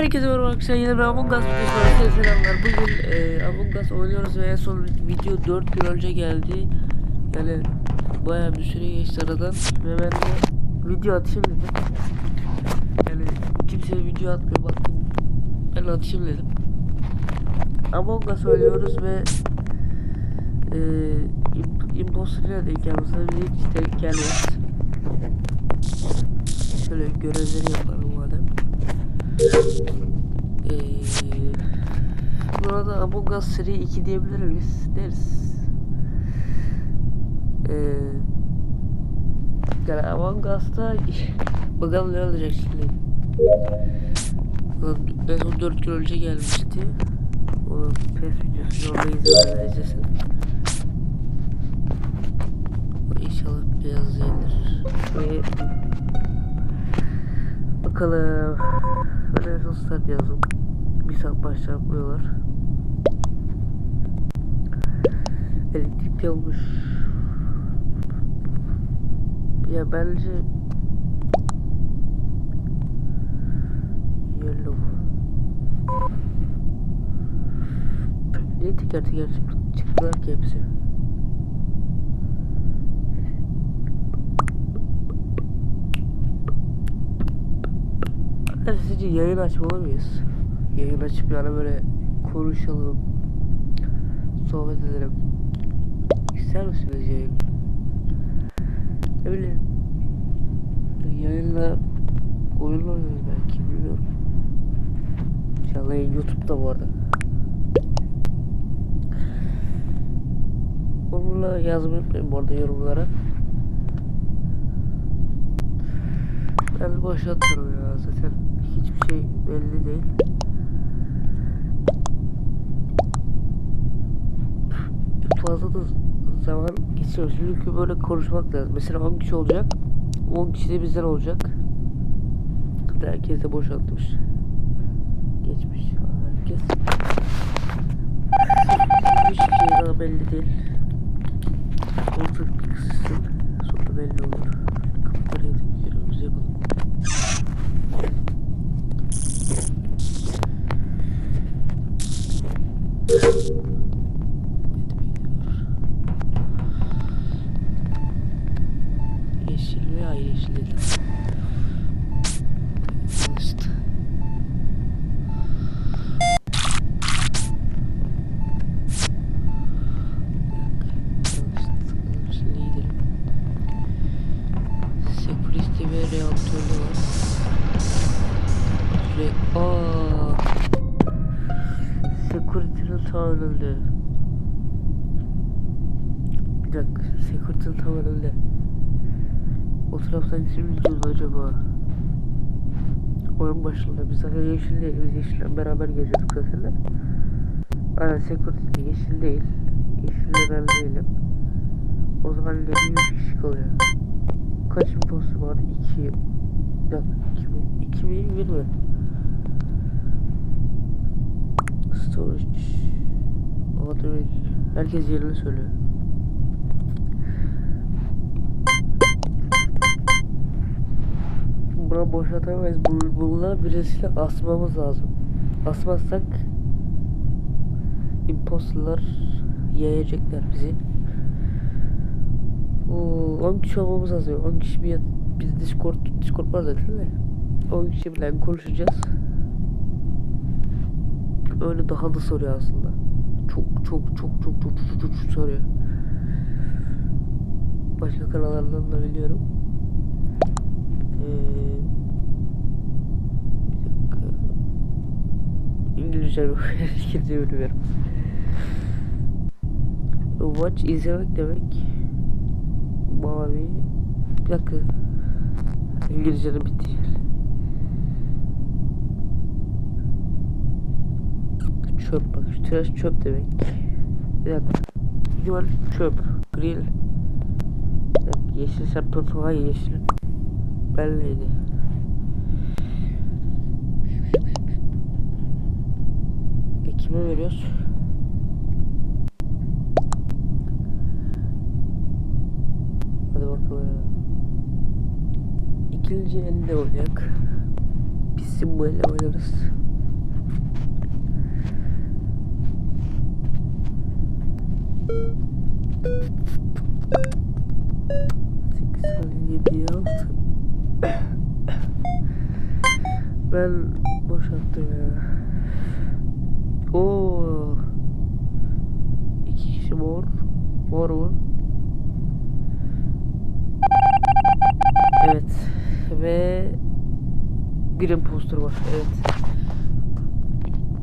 Herkese merhaba arkadaşlar yine bir Among Us videosu selamlar. Bugün e, Among Us oynuyoruz ve en son video 4 gün önce geldi. Yani bayağı bir süre geçti aradan Ve ben de video atayım dedim. Yani kimse video atmıyor baktım Ben atayım dedim. Among Us oynuyoruz ve e, imp Imposter'la denk gelmesi bize hiç denk gelmez. Şöyle görevleri yapalım ee, buna da Among Us seri 2 diyebilir miyiz? Deriz. Ee, yani Among Us'ta bakalım ne olacak şimdi. En son 4 gün önce gelmişti. Onun PES videosu orada izlemenizi İnşallah beyaz değildir. Ve bakalım. Son start yazdım. Bir saat başlatmıyorlar. Elektrik yanmış. Ya bence Yellow Niye teker teker çık- çıktılar ki hepsi? Arkadaşlar sizce yayın açmalı mıyız? Yayın açıp yani böyle konuşalım Sohbet edelim. İster misiniz yayın? Ne bileyim. Yayınla oyun oynarız belki bilmiyorum. İnşallah YouTube'da bu arada. Onunla yazmayı unutmayın bu arada yorumlara. Ben başlatıyorum ya zaten hiçbir şey belli değil. Fazla da zaman geçiyoruz çünkü böyle konuşmak lazım. Mesela 10 kişi olacak, 10 kişi de bizden olacak. Herkes de boşaltmış. Geçmiş herkes. Hiçbir şey daha belli değil. Bir dakika. Security'nin tam önünde. O taraftan kim gidiyoruz acaba? Oyun başında biz zaten yeşil değil. Biz yeşille beraber geziyorduk zaten de. Aynen security yeşil değil. Yeşille ben değilim. O zaman ne 100 kişi kalıyor. Kaç imposter vardı? 2 Bir dakika 2 mi? 2 mi? 1 mi? Storage Automate Herkes yerini söylüyor. Buna boşaltamayız. Bu- Bunlar birisiyle asmamız lazım. Asmazsak imposterlar yiyecekler bizi. Oo, 10 kişi olmamız lazım. 10 kişi bir biz Discord Discord var zaten de. 10 kişi bile konuşacağız. Öyle daha da soruyor aslında. Çok çok çok çok çok çok, çok, çok soruyor. Başka kanallardan da biliyorum. Ee. İngilizce İngilizce bilmiyorum. Watch izlemek demek. Mavi. Bir dakika. İngilizcenin bittiği yer. Çöp bak trash çöp demek. Bir dakika. Yuvar çöp. Grill. Bir dakika, yeşil sen purple yeşil. Belliydi. E veriyoruz? Hadi bakalım. İkinci elde olacak. Biz bu elle oynarız. Ben boşalttım ya. Oo. İki kişi mor. Mor mu? Evet. Ve bir impostor var. Evet.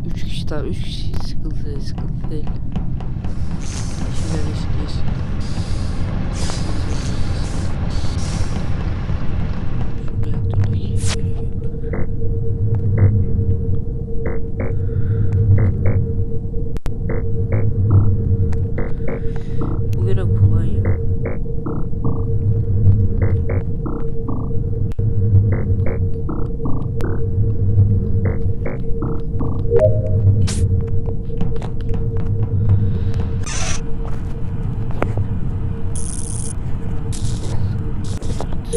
Üç kişi tamam. Üç kişi sıkıntı değil. Sıkıntı değil. Yeşiller yeşil yeşil.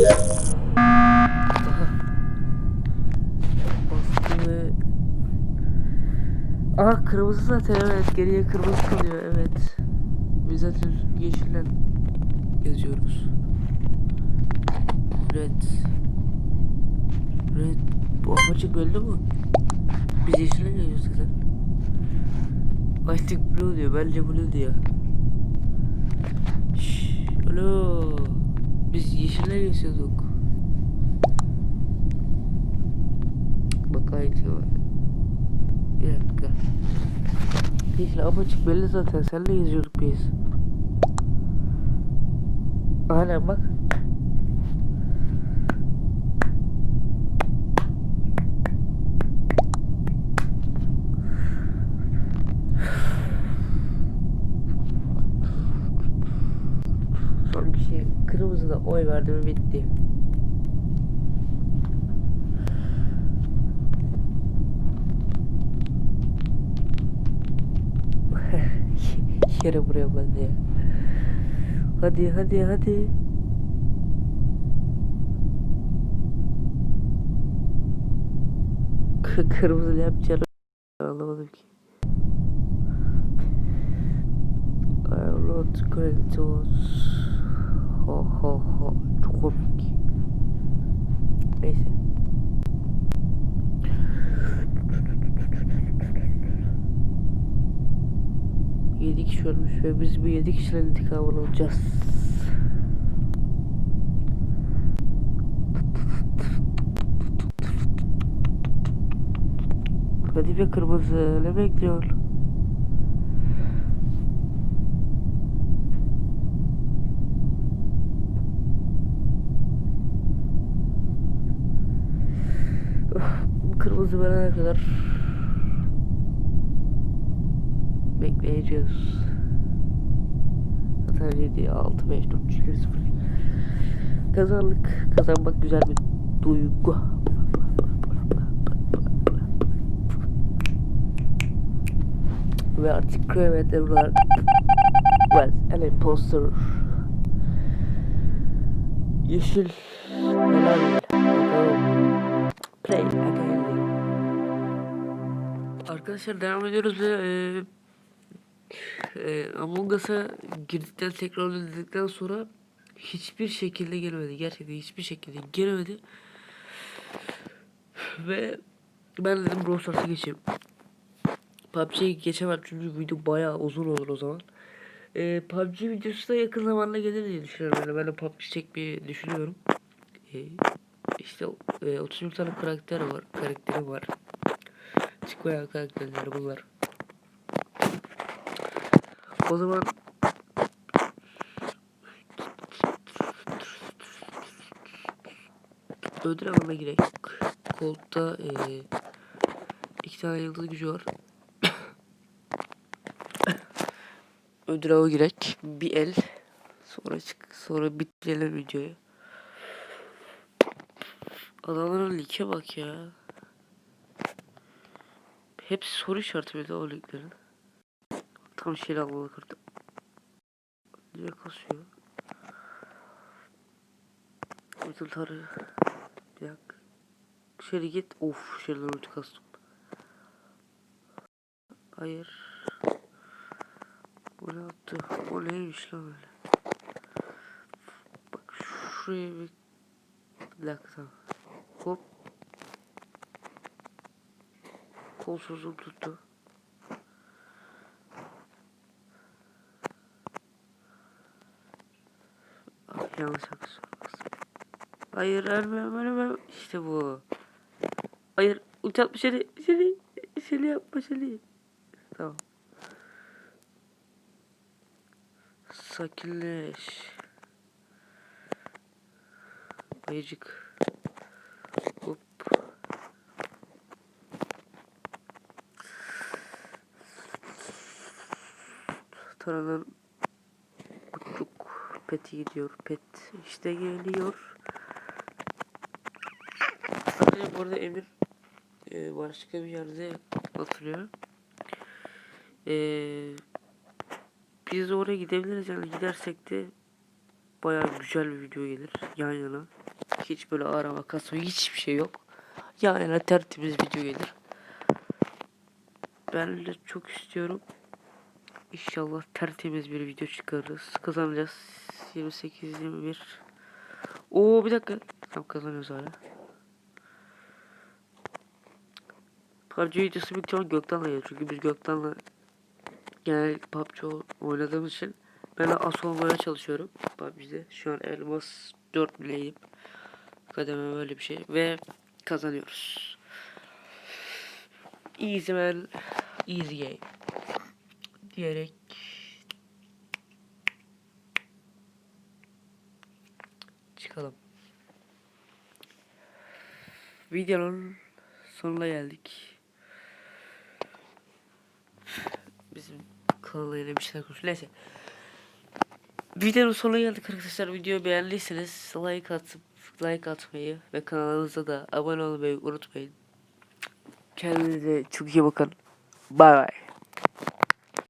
Aha. Bastı ve... Aha kırmızı zaten evet geriye kırmızı kalıyor evet. Biz zaten yeşille yazıyoruz. Red. Red. Bu apaçık belli mi? Biz yeşille yazıyoruz zaten. I think blue diyor. Bence blue diyor. Şşş. Alo. Biz yeşille yazıyorduk. Bak aynı var. Bir dakika. Yeşil apaçık belli zaten. Senle yazıyorduk biz. Aynen bak. Son bir şey. Kırmızıda oy verdi mi bitti. Yere buraya ben ya. Hadi hadi hadi. Kırmızı ne yapacağını anlamadım ki. I am not going to Ho çok komik. Neyse. Yedi kişi ölmüş ve biz bu yedi kişinin intikamını alacağız. Hadi be kırmızı ne bekliyor? Kırmızı verene kadar bekleyeceğiz. Zaten 7, 6, 5, 4, 3, 2, 0. Kazandık. Kazanmak güzel bir duygu. Ve artık Kremet Evrar was an imposter. Yeşil. Play again. Arkadaşlar devam ediyoruz ve e, e, Among Us'a girdikten tekrar öldükten sonra hiçbir şekilde gelmedi. Gerçekten hiçbir şekilde gelmedi. Ve ben dedim Brawl Stars'a geçeyim. PUBG'ye geçemem çünkü video bayağı uzun olur o zaman. E, PUBG videosu da yakın zamanda gelir diye düşünüyorum. Yani ben de PUBG çekmeyi düşünüyorum. E, işte e, 31 tane karakter var. Karakteri var. Çıkmayan karakterleri bunlar. O zaman ödül avına girek. Colt'ta e, iki tane yıldız gücü var. ödül avı girek. Bir el. Sonra çık. Sonra bitirelim videoyu. Adamların like bak ya. Hepsi soru işareti böyle o linklerin. Tam şeyle almalı kırdı. Niye kasıyor? Ödül tarı. Bir dakika. Şöyle git. Of şeyler ulti kastım. Hayır. Bu ne attı? O neymiş lan öyle? Bak şuraya bir... Bir dakika tamam. Hop. Kolsuzum tuttu. Yanlış bastım. Hayır ölmem ölmem. İşte bu. Hayır uçak seni seni seni yapma seni. Tamam. Sakinleş. Ayıcık. Hop. Taranan buçuk peti gidiyor. Pet işte geliyor. Arkadaşlar bu arada Emir e, başka bir yerde oturuyor. E, biz oraya gidebiliriz yani gidersek de bayağı güzel bir video gelir yan yana. Hiç böyle arama kasma hiçbir şey yok. Yan yana tertemiz video gelir. Ben de çok istiyorum. İnşallah tertemiz bir video çıkarırız. Kazanacağız. 28 21. Oo bir dakika. Tam kazanıyoruz hala. PUBG videosu büyük ihtimal Gökten'le gelir. Çünkü biz Gökten'le genel PUBG oynadığımız için ben de as olmaya çalışıyorum PUBG'de. Şu an elmas 4 bileyim. Kademe böyle bir şey. Ve kazanıyoruz. Easy man. Easy game. Diyerek çıkalım. Videonun sonuna geldik. Bizim kanalda yine bir şeyler konuşuyor. Neyse. Videonun sonuna geldik arkadaşlar. Videoyu beğendiyseniz like atıp like atmayı ve kanalımıza da abone olmayı unutmayın. Kendinize çok iyi bakın. Bay bay.